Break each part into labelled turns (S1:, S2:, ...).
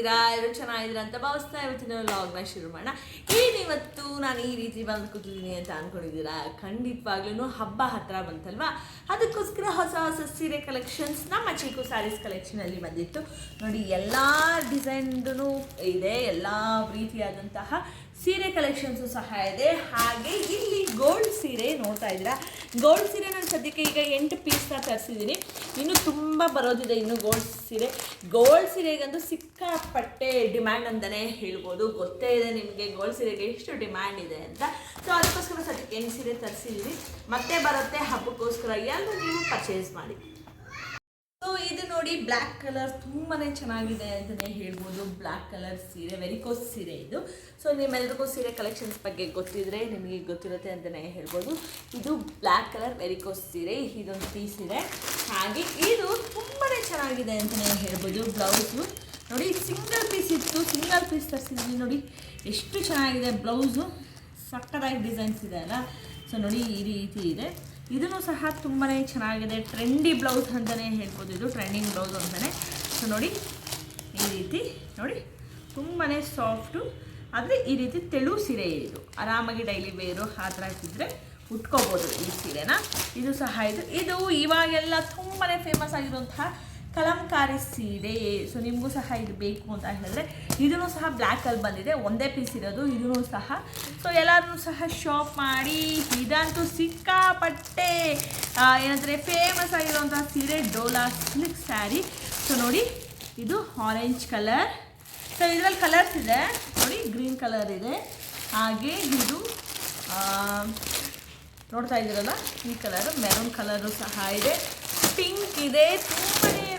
S1: ಹೇಗಿದ್ದೀರಾ ಎಲ್ಲರೂ ಚೆನ್ನಾಗಿದ್ದೀರಾ ಅಂತ ಭಾವಿಸ್ತಾ ಇವತ್ತಿನ ಲಾಗ್ನ ಶುರು ಮಾಡೋಣ. ಏನಿವತ್ತು ನಾನು ಈ ರೀತಿ ಬಂದು ಕೂತಿದ್ದೀನಿ ಅಂತ ಅಂದ್ಕೊಂಡಿದ್ದೀರಾ ಖಂಡಿತವಾಗ್ಲೂ ಹಬ್ಬ ಹತ್ರ ಬಂತಲ್ವಾ? ಅದಕ್ಕೋಸ್ಕರ ಹೊಸ ಹೊಸ ಸೀರೆ ಕಲೆಕ್ಷನ್ಸ್ ನಮ್ಮ ಚಿಕ್ಕು ಸ್ಯಾರೀಸ್ ಕಲೆಕ್ಷನಲ್ಲಿ ಬಂದಿತ್ತು. ನೋಡಿ, ಎಲ್ಲ ಡಿಸೈನ್ದು ಇದೆ, ಎಲ್ಲ ರೀತಿಯಾದಂತಹ ಸೀರೆ ಕಲೆಕ್ಷನ್ಸು ಸಹ ಇದೆ. ಹಾಗೆ ಇಲ್ಲಿ ಗೋಲ್ಡ್ ಸೀರೆ ನೋಡ್ತಾ ಇದ್ದೀರಾ? ಗೋಲ್ಡ್ ಸೀರೆ ನಾನು ಸದ್ಯಕ್ಕೆ ಈಗ ಎಂಟು ಪೀಸ್ನ ತರಿಸಿದ್ದೀನಿ. ಇನ್ನು ತುಂಬ ಬರೋದಿದೆ ಇನ್ನು ಗೋಲ್ಡ್ ಸೀರೆ. ಗೋಲ್ಡ್ ಸೀರೆಗಂತೂ ಸಿಕ್ಕಾಪಟ್ಟೆ ಡಿಮ್ಯಾಂಡ್ ಅಂತಲೇ ಹೇಳ್ಬೋದು. ಗೊತ್ತೇ ಇದೆ ನಿಮಗೆ ಗೋಲ್ಡ್ ಸೀರೆಗೆ ಎಷ್ಟು ಡಿಮ್ಯಾಂಡ್ ಇದೆ ಅಂತ. ಸೊ ಅದಕ್ಕೋಸ್ಕರ ಸದ್ಯಕ್ಕೆ ಎಂಟು ಸೀರೆ ತರಿಸಿದ್ದೀನಿ. ಮತ್ತೆ ಬರುತ್ತೆ ಹಬ್ಬಕ್ಕೋಸ್ಕರ. ಎಲ್ಲರೂ ನೀವು ಪರ್ಚೇಸ್ ಮಾಡಿ. ನೋಡಿ ಬ್ಲ್ಯಾಕ್ ಕಲರ್ ತುಂಬಾ ಚೆನ್ನಾಗಿದೆ ಅಂತಲೇ ಹೇಳ್ಬೋದು. ಬ್ಲ್ಯಾಕ್ ಕಲರ್ ಸೀರೆ, ವೆರಿಕೋಸ್ ಸೀರೆ ಇದು. ಸೊ ನಿಮ್ಮೆಲ್ರಿಗೂ ಸೀರೆ ಕಲೆಕ್ಷನ್ಸ್ ಬಗ್ಗೆ ಗೊತ್ತಿದ್ರೆ ನಿಮಗೆ ಗೊತ್ತಿರುತ್ತೆ ಅಂತಲೇ ಹೇಳ್ಬೋದು. ಇದು ಬ್ಲ್ಯಾಕ್ ಕಲರ್, ವೆರಿಕೋಸ್ ಸೀರೆ, ಇದೊಂದು ಪೀಸ್ ಇದೆ ಹಾಗೆ ಇದು ತುಂಬಾ ಚೆನ್ನಾಗಿದೆ ಅಂತಲೇ ಹೇಳ್ಬೋದು. ಬ್ಲೌಸು. ನೋಡಿ ಸಿಂಗಲ್ ಪೀಸ್ ಇತ್ತು. ಸಿಂಗಲ್ ಪೀಸ್ ತರಿಸಿದ್ವಿ ನೋಡಿ. ಎಷ್ಟು ಚೆನ್ನಾಗಿದೆ ಬ್ಲೌಸು. ಸಕ್ಕತ್ತಾಗಿ ಡಿಸೈನ್ಸ್ ಇದೆ ಅಲ್ಲ. ಸೊ ನೋಡಿ, ಈ ರೀತಿ ಇದೆ. ಇದನ್ನು ಸಹ ತುಂಬಾ ಚೆನ್ನಾಗಿದೆ ಟ್ರೆಂಡಿ ಬ್ಲೌಸ್ ಅಂತಲೇ ಹೇಳ್ಬೋದು. ಇದು ಟ್ರೆಂಡಿಂಗ್ ಬ್ಲೌಸ್ ಅಂತಲೇ ಸೊ ನೋಡಿ, ಈ ರೀತಿ, ನೋಡಿ ತುಂಬಾ ಸಾಫ್ಟು ಆದರೆ ಈ ರೀತಿ ತೆಳು ಸೀರೆ ಇದು. ಆರಾಮಾಗಿ ಡೈಲಿ ವೇರು ಆ ಥರ ಇದ್ದರೆ ಉಟ್ಕೋಬೋದು ಈ ಸೀರೆನ. ಇದು ಸಹ ಇದು. ಇದು ಇವಾಗೆಲ್ಲ ತುಂಬಾ ಫೇಮಸ್ ಆಗಿರುವಂತಹ ಕಲಂಕಾರಿ ಸೀರೆ ಸೊ ನಿಮಗೂ ಸಹ ಇದು ಬೇಕು ಅಂತ ಹೇಳಿದ್ರೆ ಇದೂ ಸಹ ಬ್ಲ್ಯಾಕಲ್ಲಿ ಬಂದಿದೆ, ಒಂದೇ ಪೀಸ್ ಇರೋದು ಇದೂ ಸಹ. ಸೊ ಎಲ್ಲರೂ ಸಹ ಶಾಪ್ ಮಾಡಿ, ಇದಂತೂ ಸಿಕ್ಕಾಪಟ್ಟೆ ಏನಂದರೆ ಫೇಮಸ್ ಆಗಿರುವಂಥ ಸೀರೆ, ಡೋಲಾ ಸಿಲ್ಕ್ ಸ್ಯಾರಿ. ಸೊ ನೋಡಿ, ಇದು ಆರೆಂಜ್ ಕಲರ್ ಸೊ ಇದರಲ್ಲಿ ಕಲರ್ಸ್ ಇದೆ. ನೋಡಿ ಗ್ರೀನ್ ಕಲರ್ ಇದೆ. ಹಾಗೆ ಇದು ನೋಡ್ತಾ ಇದ್ದೀರಲ್ಲ, ಈ ಕಲರ್ ಮೆರೂನ್ ಕಲರು ಸಹ ಇದೆ. ಪಿಂಕ್ ಇದೆ, ತುಂಬನೇ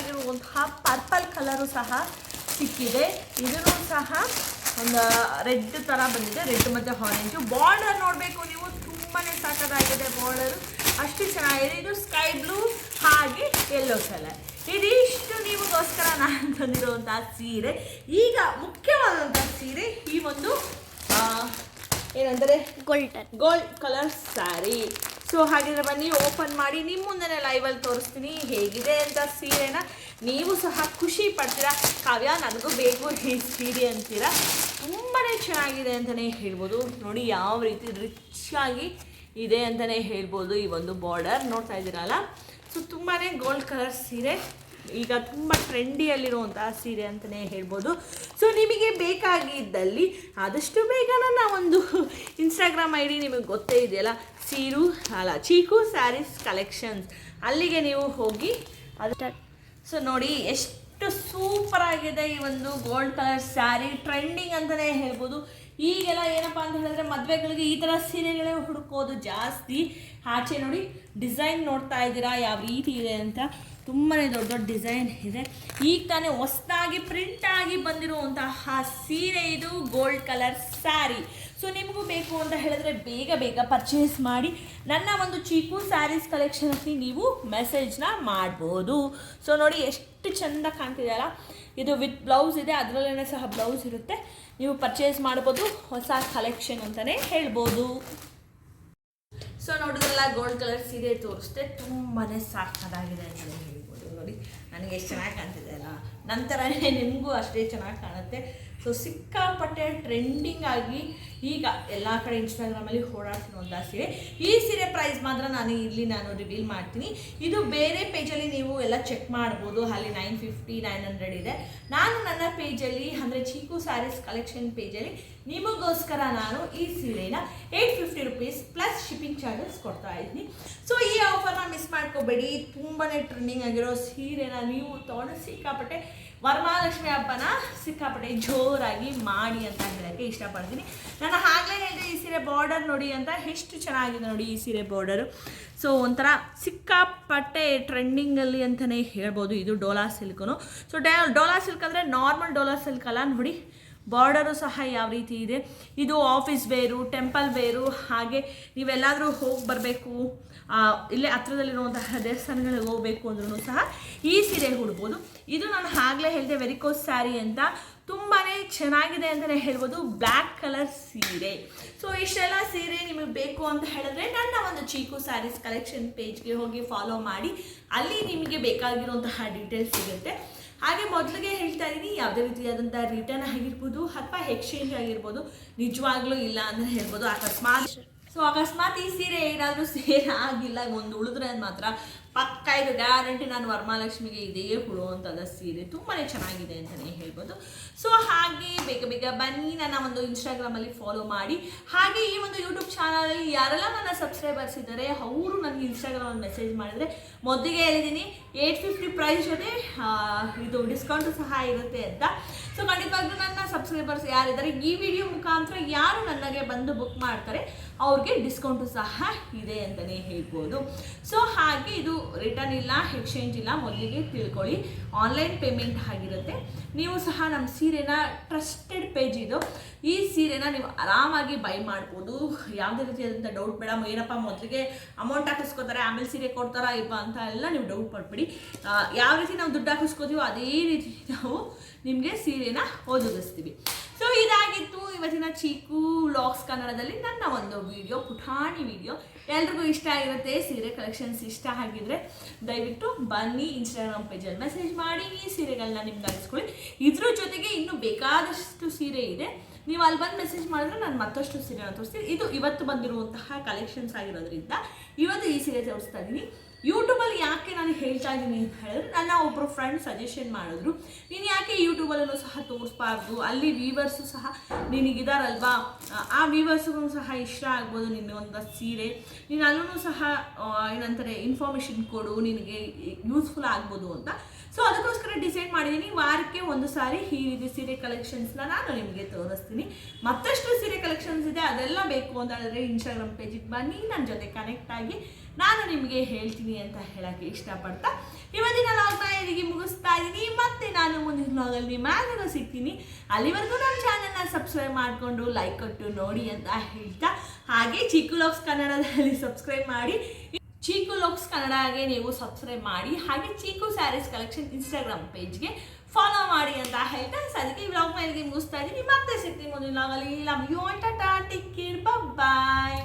S1: ಆಗಿರುವಂತಹ ಪರ್ಪಲ್ ಕಲರು ಸಹ ಸಿಕ್ಕಿದೆ. ಇದನ್ನು ಸಹ ಒಂದು ರೆಡ್ ಥರ ಬಂದಿದೆ. ರೆಡ್ ಮತ್ತು ಆರೆಂಜು ಬಾರ್ಡರ್ ನೋಡಬೇಕು ನೀವು. ತುಂಬಾ ಸಾಕದಾಗಿದೆ ಬಾರ್ಡರು ಅಷ್ಟು ಚೆನ್ನಾಗಿದೆ. ಇದು ಸ್ಕೈ ಬ್ಲೂ ಹಾಗೆ ಎಲ್ಲೋ ಕಲರ್ ಇದಿಷ್ಟು ನಿಮಗೋಸ್ಕರ ನಾನು ತಂದಿರುವಂತಹ ಸೀರೆ. ಈಗ ಮುಖ್ಯವಾದಂತಹ ಸೀರೆ ಈ ಒಂದು ಏನಂದರೆ
S2: gold
S1: gold colour sari so ಹಾಗಿದ್ರೆ ಬನ್ನಿ ಓಪನ್ ಮಾಡಿ ನಿಮ್ಮ ಮುಂದೆ ಲೈವಲ್ಲಿ ತೋರಿಸ್ತೀನಿ. ಹೇಗಿದೆ ಅಂತ ಸೀರೆನ ನೀವು ಸಹ ಖುಷಿ ಪಡ್ತೀರಾ? ಕಾವ್ಯ, ನನಗೂ ಬೇಕು ಈ ಸೀರೆ ಅಂತೀರಾ? ತುಂಬಾ ಚೆನ್ನಾಗಿದೆ ಅಂತಲೇ ಹೇಳ್ಬೋದು. ನೋಡಿ, ಯಾವ ರೀತಿ ರಿಚ್ ಆಗಿ ಇದೆ ಅಂತಲೇ ಹೇಳ್ಬೋದು ಈ ಒಂದು ಬಾರ್ಡರ್ ನೋಡ್ತಾ ಇದ್ದೀರಲ್ಲ? ಸೊ ತುಂಬಾ ಗೋಲ್ಡ್ ಕಲರ್ ಸೀರೆ. ಈಗ ತುಂಬ ಟ್ರೆಂಡಿಯಲ್ಲಿರುವಂತಹ ಸೀರೆ ಅಂತಲೇ ಹೇಳ್ಬೋದು. ಸೊ ನಿಮಗೆ ಬೇಕಾಗಿದ್ದಲ್ಲಿ ಆದಷ್ಟು ಬೇಗ ನನ್ನ ಒಂದು ಇನ್ಸ್ಟಾಗ್ರಾಮ್ ಐ ಡಿ ನಿಮಗೆ ಗೊತ್ತೇ ಇದೆಯಲ್ಲ? ಸೀರು ಅಲ್ಲ ಚೀಕು ಸ್ಯಾರೀಸ್ ಕಲೆಕ್ಷನ್ಸ್ ಅಲ್ಲಿಗೆ ನೀವು ಹೋಗಿ ಅದು ಸೊ ನೋಡಿ ಎಷ್ಟು ಸೂಪರ್ ಆಗಿದೆ ಈ ಒಂದು ಗೋಲ್ಡ್ ಕಲರ್ ಸ್ಯಾರಿ ಟ್ರೆಂಡಿಂಗ್ ಅಂತಲೇ ಹೇಳ್ಬೋದು. ಈಗೆಲ್ಲ ಏನಪ್ಪ ಅಂತ ಹೇಳಿದ್ರೆ ಮದುವೆಗಳಿಗೆ ಈ ಥರ ಸೀರೆಗಳೇ ಹುಡುಕೋದು ಜಾಸ್ತಿ. ಆಚೆ ನೋಡಿ ಡಿಸೈನ್ ನೋಡ್ತಾ ಇದ್ದೀರಾ ಯಾವ ರೀತಿ ಇದೆ ಅಂತ. ತುಂಬಾ ದೊಡ್ಡ ದೊಡ್ಡ ಡಿಸೈನ್ ಇದೆ. ಈಗ ತಾನೇ ಹೊಸದಾಗಿ ಪ್ರಿಂಟ್ ಆಗಿ ಬಂದಿರುವಂತಹ ಸೀರೆ ಇದು ಗೋಲ್ಡ್ ಕಲರ್ ಸ್ಯಾರಿ. ಸೊ ನಿಮಗೂ ಬೇಕು ಅಂತ ಹೇಳಿದ್ರೆ ಬೇಗ ಬೇಗ ಪರ್ಚೇಸ್ ಮಾಡಿ. ನನ್ನ ಒಂದು ಚೀಕು ಸ್ಯಾರೀಸ್ ಕಲೆಕ್ಷನ್ಸ್ಗೆ ನೀವು ಮೆಸೇಜ್ನ ಮಾಡ್ಬೋದು. ಸೊ ನೋಡಿ ಎಷ್ಟು ಚೆಂದ ಕಾಣ್ತಿದೆಯಲ್ಲ ಇದು ವಿತ್ ಬ್ಲೌಸ್ ಇದೆ. ಅದರಲ್ಲೇ ಸಹ ಬ್ಲೌಸ್ ಇರುತ್ತೆ. ನೀವು ಪರ್ಚೇಸ್ ಮಾಡ್ಬೋದು. ಹೊಸ ಕಲೆಕ್ಷನ್ ಅಂತಲೇ ಹೇಳ್ಬೋದು. ಸೊ ನೋಡಿದ್ರಲ್ಲ ಗೋಲ್ಡ್ ಕಲರ್ ಸೀರೆ ತೋರಿಸ್ದೆ ತುಂಬಾ ಸಾಕಾಗಿದೆ ಅಂತ ಹೇಳ್ಬೋದು. ನೋಡಿ, ನನಗೆ ಎಷ್ಟು ಚೆನ್ನಾಗಿ ಕಾಣ್ತಿದೆ ಅಲ್ಲ? ನಂತರನೇ ನಿಮಗೂ ಅಷ್ಟೇ ಚೆನ್ನಾಗಿ ಕಾಣುತ್ತೆ. ಸೊ ಸಿಕ್ಕಾಪಟ್ಟೆ ಟ್ರೆಂಡಿಂಗ್ ಆಗಿ ಈಗ ಎಲ್ಲ ಕಡೆ ಇನ್ಸ್ಟಾಗ್ರಾಮಲ್ಲಿ ಓಡಾಡ್ತಿರುವಂಥ ಸೀರೆ. ಈ ಸೀರೆ ಪ್ರೈಸ್ ಮಾತ್ರ ನಾನು ಇಲ್ಲಿ ನಾನು ರಿವೀಲ್ ಮಾಡ್ತೀನಿ. ಇದು ಬೇರೆ ಪೇಜಲ್ಲಿ ನೀವು ಎಲ್ಲ ಚೆಕ್ ಮಾಡ್ಬೋದು. ಅಲ್ಲಿ ನೈನ್ ಫಿಫ್ಟಿ ನೈನ್ ಹಂಡ್ರೆಡ್ ಇದೆ. ನಾನು ನನ್ನ ಪೇಜಲ್ಲಿ ಅಂದರೆ ಚೀಕು ಸ್ಯಾರೀಸ್ ಕಲೆಕ್ಷನ್ ಪೇಜಲ್ಲಿ ನಿಮಗೋಸ್ಕರ ನಾನು ಈ ಸೀರೆನ eight fifty rupees plus shipping charges ಕೊಡ್ತಾ ಇದ್ದೀನಿ. ಸೊ ಈ ಆಫರ್ನ ಮಿಸ್ ಮಾಡ್ಕೋಬೇಡಿ. ತುಂಬಾ ಟ್ರೆಂಡಿಂಗ್ ಆಗಿರೋ ಸೀರೆನ ನೀವು ತೊಗೊಂಡು ಸಿಕ್ಕಾಪಟ್ಟೆ ವರಮಹಾಲಕ್ಷ್ಮಿ ಹಬ್ಬನ ಸಿಕ್ಕಾಪಟ್ಟೆ ಜೋರಾಗಿ ಮಾಡಿ ಅಂತ ಹೇಳೋಕ್ಕೆ ಇಷ್ಟಪಡ್ತೀನಿ. ನಾನು ಆಗಲೇ ಹೇಳಿದೆ, ಈ ಸೀರೆ ಬಾರ್ಡರ್ ನೋಡಿ ಅಂತ ಎಷ್ಟು ಚೆನ್ನಾಗಿದೆ ನೋಡಿ ಈ ಸೀರೆ ಬಾರ್ಡರು ಸೊ ಒಂಥರ ಸಿಕ್ಕಾಪಟ್ಟೆ ಟ್ರೆಂಡಿಂಗಲ್ಲಿ ಅಂತಲೇ ಹೇಳ್ಬೋದು. ಇದು ಡೋಲಾ ಸಿಲ್ಕನು. ಸೊ ಡೋಲಾ ಸಿಲ್ಕ್ ಅಂದರೆ ನಾರ್ಮಲ್ ಡೋಲಾ ಸಿಲ್ಕ್ ಅಲ್ಲ ನೋಡಿ ಬಾರ್ಡರು ಸಹ ಯಾವ ರೀತಿ ಇದೆ? ಇದು ಆಫೀಸ್ ವೇರು ಟೆಂಪಲ್ ವೇರು ಹಾಗೆ ನೀವೆಲ್ಲಾದರೂ ಹೋಗಿ ಬರಬೇಕು ಇಲ್ಲೇ ಹತ್ರದಲ್ಲಿರುವಂತಹ ದೇವಸ್ಥಾನಗಳಿಗೆ ಹೋಗಬೇಕು ಅಂದ್ರೂ ಸಹ ಈ ಸೀರೆ ಉಡ್ಬೋದು. ಇದು ನಾನು ಆಗಲೇ ಹೇಳಿದೆ ವೆರಿಕೋಸ್ ಸ್ಯಾರಿ ಅಂತ. ತುಂಬಾ ಚೆನ್ನಾಗಿದೆ ಅಂತಲೇ ಹೇಳ್ಬೋದು ಬ್ಲ್ಯಾಕ್ ಕಲರ್ ಸೀರೆ. ಸೊ ಇಷ್ಟೆಲ್ಲ ಸೀರೆ ನಿಮಗೆ ಬೇಕು ಅಂತ ಹೇಳಿದ್ರೆ ನನ್ನ ಒಂದು ಚೀಕು ಸ್ಯಾರೀಸ್ ಕಲೆಕ್ಷನ್ ಪೇಜ್ಗೆ ಹೋಗಿ ಫಾಲೋ ಮಾಡಿ. ಅಲ್ಲಿ ನಿಮಗೆ ಬೇಕಾಗಿರುವಂತಹ ಡೀಟೇಲ್ಸ್ ಸಿಗುತ್ತೆ. ಹಾಗೆ ಮೊದಲಿಗೆ ಹೇಳ್ತಾ ಇದ್ದೀನಿ, ಯಾವುದೇ ರೀತಿಯಾದಂಥ ರಿಟರ್ನ್ ಆಗಿರ್ಬೋದು ಅಥವಾ ಎಕ್ಸ್ಚೇಂಜ್ ಆಗಿರ್ಬೋದು, ನಿಜವಾಗ್ಲೂ ಇಲ್ಲ ಅಂತ ಹೇಳ್ಬೋದು. ಅಕಸ್ಮಾತ್ ಸೊ ಅಕಸ್ಮಾತ್ ಈ ಸೀರೆ ಏನಾದರೂ ಸೇರ್ ಆಗಿಲ್ಲ, ಒಂದು ಉಳಿದ್ರೆ ಅದು ಮಾತ್ರ ಪಕ್ಕ ಇದು ಗ್ಯಾರಂಟಿ ನಾನು ವರಮಹಾಲಕ್ಷ್ಮಿಗೆ ಇದೇ ಕೊಡುವಂಥದ್ದು ಸೀರೆ. ತುಂಬಾ ಚೆನ್ನಾಗಿದೆ ಅಂತಲೇ ಹೇಳ್ಬೋದು. ಸೊ ಹಾಗೆ ಬೇಗ ಬೇಗ ಬನ್ನಿ. ನನ್ನ ಒಂದು ಇನ್ಸ್ಟಾಗ್ರಾಮಲ್ಲಿ ಫಾಲೋ ಮಾಡಿ. ಹಾಗೆ ಈ ಒಂದು ಯೂಟ್ಯೂಬ್ ಚಾನಲಲ್ಲಿ ಯಾರೆಲ್ಲ ನನ್ನ ಸಬ್ಸ್ಕ್ರೈಬರ್ಸ್ ಇದ್ದಾರೆ, ಅವರು ನನಗೆ ಇನ್ಸ್ಟಾಗ್ರಾಮ್ ಇನ್ಸ್ಟಾಗ್ರಾಮಲ್ಲಿ ಮೆಸೇಜ್ ಮಾಡಿದರೆ ಮೊದಲಿಗೆ ಹೇಳಿದ್ದೀನಿ ಏಯ್ಟ್ ಫಿಫ್ಟಿ ಪ್ರೈಸ್ ಜೊತೆ ಇದು ಡಿಸ್ಕೌಂಟು ಸಹ ಇರುತ್ತೆ ಅಂತ. ಸೊ ಖಂಡಿತವಾಗ್ಲೂ ನನ್ನ ಸಬ್ಸ್ಕ್ರೈಬರ್ಸ್ ಯಾರಿದ್ದಾರೆ, ಈ ವಿಡಿಯೋ ಮುಖಾಂತರ ಯಾರು ನನಗೆ ಬಂದು ಬುಕ್ ಮಾಡ್ತಾರೆ, ಅವ್ರಿಗೆ ಡಿಸ್ಕೌಂಟು ಸಹ ಇದೆ ಅಂತಲೇ ಹೇಳ್ಬೋದು. ಸೊ ಹಾಗೆ ಇದು ರಿಟರ್ನ್ ಇಲ್ಲ ಎಕ್ಸ್ಚೇಂಜ್ ಇಲ್ಲ, ಮೊದಲಿಗೆ ತಿಳ್ಕೊಳ್ಳಿ. ಆನ್ಲೈನ್ ಪೇಮೆಂಟ್ ಆಗಿರುತ್ತೆ. ನೀವು ಸಹ ನಮ್ಮ ಸೀರೆನ ಟ್ರಸ್ಟೆಡ್ ಪೇಜ್ ಇದು. ಈ ಸೀರೆನ ನೀವು ಆರಾಮಾಗಿ ಬೈ ಮಾಡ್ಬೋದು. ಯಾವುದೇ ರೀತಿಯಾದಂಥ ಡೌಟ್ ಬೇಡ. ಏನಪ್ಪ ಮೊದಲಿಗೆ ಅಮೌಂಟ್ ಹಾಕಿಸ್ಕೋತಾರೆ, ಆಮೇಲೆ ಸೀರೆ ಕೊಡ್ತಾರಾ, ಇಪ್ಪ ಅಂತ ಎಲ್ಲ ನೀವು ಡೌಟ್ ಪಡ್ಬಿಡಿ. ಯಾವ ರೀತಿ ನಾವು ದುಡ್ಡು ಹಾಕಿಸ್ಕೋತೀವೋ ಅದೇ ರೀತಿ ನಾವು ನಿಮಗೆ ಸೀರೆನ ಒದಗಿಸ್ತೀವಿ. ಸೊ ಇದಾಗಿತ್ತು ಇವತ್ತಿನ ಚೀಕು ಲಾಕ್ಸ್ ಕನ್ನಡದಲ್ಲಿ ನನ್ನ ಒಂದು ವಿಡಿಯೋ ಪುಟಾಣಿ ವಿಡಿಯೋ ಎಲ್ರಿಗೂ ಇಷ್ಟ ಆಗಿರುತ್ತೆ, ಸೀರೆ ಕಲೆಕ್ಷನ್ಸ್ ಇಷ್ಟ ಆಗಿದ್ರೆ ದಯವಿಟ್ಟು ಬನ್ನಿ ಇನ್ಸ್ಟಾಗ್ರಾಮ್ ಪೇಜಲ್ಲಿ ಮೆಸೇಜ್ ಮಾಡಿ ಈ ಸೀರೆಗಳನ್ನ ನಿಮ್ಗೆ ಅನಿಸ್ಕೊಳ್ಳಿ ಇದ್ರ ಜೊತೆಗೆ ಇನ್ನೂ ಬೇಕಾದಷ್ಟು ಸೀರೆ ಇದೆ. ನೀವು ಅಲ್ಲಿ ಬಂದು ಮೆಸೇಜ್ ಮಾಡಿದ್ರೆ ನಾನು ಮತ್ತಷ್ಟು ಸೀರೆನ ತೋರಿಸ್ತೀನಿ. ಇದು ಇವತ್ತು ಬಂದಿರುವಂತಹ ಕಲೆಕ್ಷನ್ಸ್ ಆಗಿರೋದ್ರಿಂದ ಇವತ್ತು ಈ ಸೀರೆ ತೋರಿಸ್ತಾ ಇದ್ದೀನಿ. ಯೂಟ್ಯೂಬಲ್ಲಿ ಯಾಕೆ ನಾನು ಹೇಳ್ತಾ ಇದ್ದೀನಿ ಅಂತ ಹೇಳಿದ್ರೆ, ನನ್ನ ಒಬ್ಬರು ಫ್ರೆಂಡ್ ಸಜೆಷನ್ ಮಾಡಿದ್ರು, ನೀನು ಯಾಕೆ ಯೂಟ್ಯೂಬಲ್ಲೂ ಸಹ ತೋರಿಸ್ಬಾರ್ದು? ಅಲ್ಲಿ ವೀವರ್ಸು ಸಹ ನಿನಗಿದಾರಲ್ವಾ? ಆ ವೀವರ್ಸ್ಗೂ ಸಹ ಇಷ್ಟ ಆಗ್ಬೋದು ನಿನ್ನ ಒಂದು ಸೀರೆ. ನೀನು ಅಲ್ಲೂ ಸಹ ಏನಂತಾರೆ ಇನ್ಫಾರ್ಮೇಷನ್ ಕೊಡು, ನಿನಗೆ ಯೂಸ್ಫುಲ್ ಆಗ್ಬೋದು ಅಂತ. ಸೊ ಅದಕ್ಕೋಸ್ಕರ ಡಿಸೈಡ್ ಮಾಡಿದ್ದೀನಿ ವಾರಕ್ಕೆ ಒಂದು ಸಾರಿ ಈ ರೀತಿ ಸೀರೆ ಕಲೆಕ್ಷನ್ಸ್ನ ನಾನು ನಿಮಗೆ ತೋರಿಸ್ತೀನಿ. ಮತ್ತಷ್ಟು ಸೀರೆ ಕಲೆಕ್ಷನ್ಸ್ ಇದೆ, ಅದೆಲ್ಲ ಬೇಕು ಅಂತ ಹೇಳಿದ್ರೆ ಇನ್ಸ್ಟಾಗ್ರಾಮ್ ಪೇಜಿಗೆ ಬನ್ನಿ ನನ್ನ ಜೊತೆ ಕನೆಕ್ಟ್ ಆಗಿ ನಾನು ನಿಮಗೆ ಹೇಳ್ತೀನಿ ಅಂತ ಹೇಳಕ್ಕೆ ಇಷ್ಟಪಡ್ತಾ. ಇವತ್ತಿನ ಲಾಗ್ನ ಇಲ್ಲಿಗೆ ಮುಗಿಸ್ತಾ ಇದ್ದೀನಿ ಮತ್ತೆ ನಾನು ಮುಂದಿನ ಲಾಗಲ್ಲಿ ನಿಮ್ಮೆಲ್ಲರೂ ಸಿಗ್ತೀನಿ. ಅಲ್ಲಿವರೆಗೂ ನನ್ನ ಚಾನಲ್ನ ಸಬ್ಸ್ಕ್ರೈಬ್ ಮಾಡಿಕೊಂಡು ಲೈಕ್ ಕೊಟ್ಟು ನೋಡಿ ಅಂತ ಹೇಳ್ತಾ. ಹಾಗೆ ಚಿಕ್ಕು ಲಾಗ್ಸ್ ಕನ್ನಡದಲ್ಲಿ ಸಬ್ಸ್ಕ್ರೈಬ್ ಮಾಡಿ. ಚೀಕು ಲುಕ್ಸ್ ಕನ್ನಡಗೆ ನೀವು ಸಬ್ಸ್ಕ್ರೈಬ್ ಮಾಡಿ, ಹಾಗೆ ಚೀಕು ಸ್ಯಾರೀಸ್ ಕಲೆಕ್ಷನ್ ಇನ್ಸ್ಟಾಗ್ರಾಮ್ ಪೇಜ್ಗೆ ಫಾಲೋ ಮಾಡಿ ಅಂತ ಹೇಳ್ತಾ ಸದ್ಯಕ್ಕೆ ಈ ವ್ಲಾಗ್ ಮೇಲೆ ಮುಗಿಸ್ತಾ ಇದ್ದೀನಿ. ಮತ್ತೆ ಸಿಗ್ತೀನಿ ಮುಂದಿನ ವ್ಲಾಗಲ್ಲಿ love you tata take bye